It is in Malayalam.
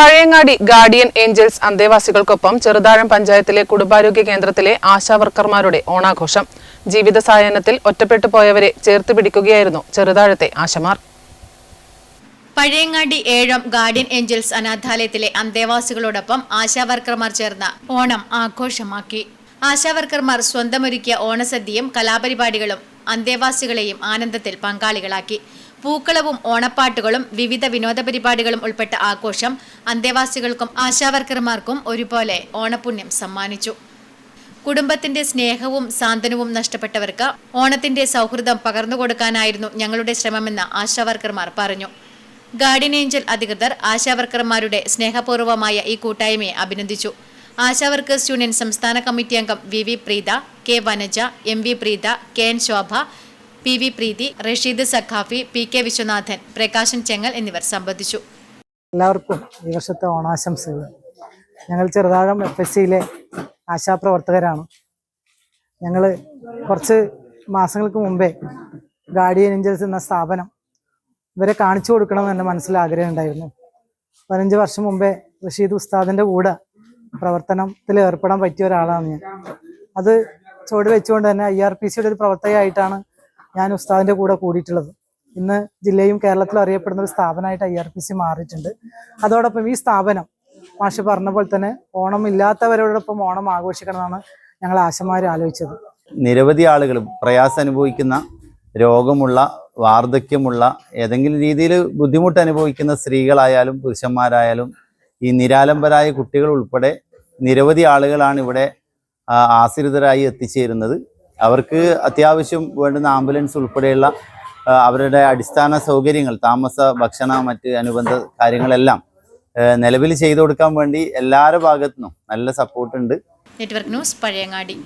പഴയങ്ങാടി ഗാർഡിയൻ ഏഞ്ചൽസ് അന്തേവാസികൾക്കൊപ്പം ചെറുതാഴം പഞ്ചായത്തിലെ കുടുംബാരോഗ്യ കേന്ദ്രത്തിലെ ആശാവർക്കർമാരുടെ ഓണാഘോഷം. ജീവിത സായനത്തിൽ ഒറ്റപ്പെട്ടു പോയവരെ ചേർത്ത് പിടിക്കുകയായിരുന്നു ചെറുതാഴത്തെ ആശമാർ. പഴയങ്ങാടി ഏഴം ഗാർഡിയൻ ഏഞ്ചൽസ് അനാഥാലയത്തിലെ അന്തേവാസികളോടൊപ്പം ആശാവർക്കർമാർ ചേർന്ന ഓണം ആഘോഷമാക്കി. ആശാവർക്കർമാർ സ്വന്തമൊരുക്കിയ ഓണസദ്യയും കലാപരിപാടികളും അന്തേവാസികളെയും ആനന്ദത്തിൽ പങ്കാളികളാക്കി. പൂക്കളവും ഓണപ്പാട്ടുകളും വിവിധ വിനോദ പരിപാടികളും ഉൾപ്പെട്ട ആഘോഷം അന്തേവാസികൾക്കും ആശാവർക്കർമാർക്കും ഒരുപോലെ ഓണപുണ്യം സമ്മാനിച്ചു. കുടുംബത്തിന്റെ സ്നേഹവും സാന്ത്വനവും നഷ്ടപ്പെട്ടവർക്ക് ഓണത്തിന്റെ സൗഹൃദം പകർന്നുകൊടുക്കാനായിരുന്നു ഞങ്ങളുടെ ശ്രമമെന്ന് ആശാവർക്കർമാർ പറഞ്ഞു. ഗാർഡിയൻ ഏഞ്ചൽ അധികൃതർ ആശാവർക്കർമാരുടെ സ്നേഹപൂർവമായ ഈ കൂട്ടായ്മയെ അഭിനന്ദിച്ചു. ആശാവർക്കേഴ്സ് യൂണിയൻ സംസ്ഥാന കമ്മിറ്റി അംഗം V V Preetha K Vanaja M V Preetha K N Shobha P V Preethi Rasheed Sakhafi P K Viswanathan Prakashan Chengal എന്നിവർ സംബന്ധിച്ചു. എല്ലാവർക്കും ഈ വർഷത്തെ ഓണാശംസകൾ. ഞങ്ങൾ ചെറുതാഴം എഫ് എസ് സിയിലെ ആശാപ്രവർത്തകരാണ്. ഞങ്ങൾ കുറച്ച് മാസങ്ങൾക്ക് മുമ്പേ ഗാർഡിയൻ ഏഞ്ചൽസ് എന്ന സ്ഥാപനം ഇവരെ കാണിച്ചു കൊടുക്കണമെന്ന് എന്റെ മനസ്സിൽ ആഗ്രഹം ഉണ്ടായിരുന്നു. പതിനഞ്ച് വർഷം മുമ്പേ റഷീദ് ഉസ്താദിന്റെ കൂടെ പ്രവർത്തനത്തിൽ ഏർപ്പെടാൻ പറ്റിയ ഒരാളാണ് ഞാൻ. അത് ചുവട് വെച്ചുകൊണ്ട് തന്നെ ഐ ആർ പി സിയുടെ ഒരു പ്രവർത്തകയായിട്ടാണ് ഞാൻ ഉസ്താദിന്റെ കൂടെ കൂടിയിട്ടുള്ളത്. ഇന്ന് ജില്ലയും കേരളത്തിലും അറിയപ്പെടുന്ന ഒരു സ്ഥാപനമായിട്ട് ഐ ആർ പി സി മാറിയിട്ടുണ്ട്. അതോടൊപ്പം ഈ സ്ഥാപനം മാഷ് പറഞ്ഞ പോലെ തന്നെ ഓണം ഇല്ലാത്തവരോടൊപ്പം ഓണം ആഘോഷിക്കണമെന്നാണ് ഞങ്ങൾ ആശമാർ ആലോചിച്ചത്. നിരവധി ആളുകൾ പ്രയാസം അനുഭവിക്കുന്ന രോഗമുള്ള വാർദ്ധക്യമുള്ള ഏതെങ്കിലും രീതിയിൽ ബുദ്ധിമുട്ട് അനുഭവിക്കുന്ന സ്ത്രീകളായാലും പുരുഷന്മാരായാലും ഈ നിരാലംബരായ കുട്ടികൾ ഉൾപ്പെടെ നിരവധി ആളുകളാണ് ഇവിടെ ആശ്രിതരായി എത്തിച്ചേരുന്നത്. അവർക്ക് അത്യാവശ്യം വേണ്ടുന്ന ആംബുലൻസ് ഉൾപ്പെടെയുള്ള അവരുടെ അടിസ്ഥാന സൗകര്യങ്ങൾ താമസ ഭക്ഷണ മറ്റ് അനുബന്ധ കാര്യങ്ങളെല്ലാം നിലവിൽ ചെയ്തു കൊടുക്കാൻ വേണ്ടി എല്ലാവരുടെ ഭാഗത്തുനിന്നും നല്ല സപ്പോർട്ടുണ്ട് നെറ്റ്വർക്ക് ന്യൂസ് പഴയങ്ങാടി.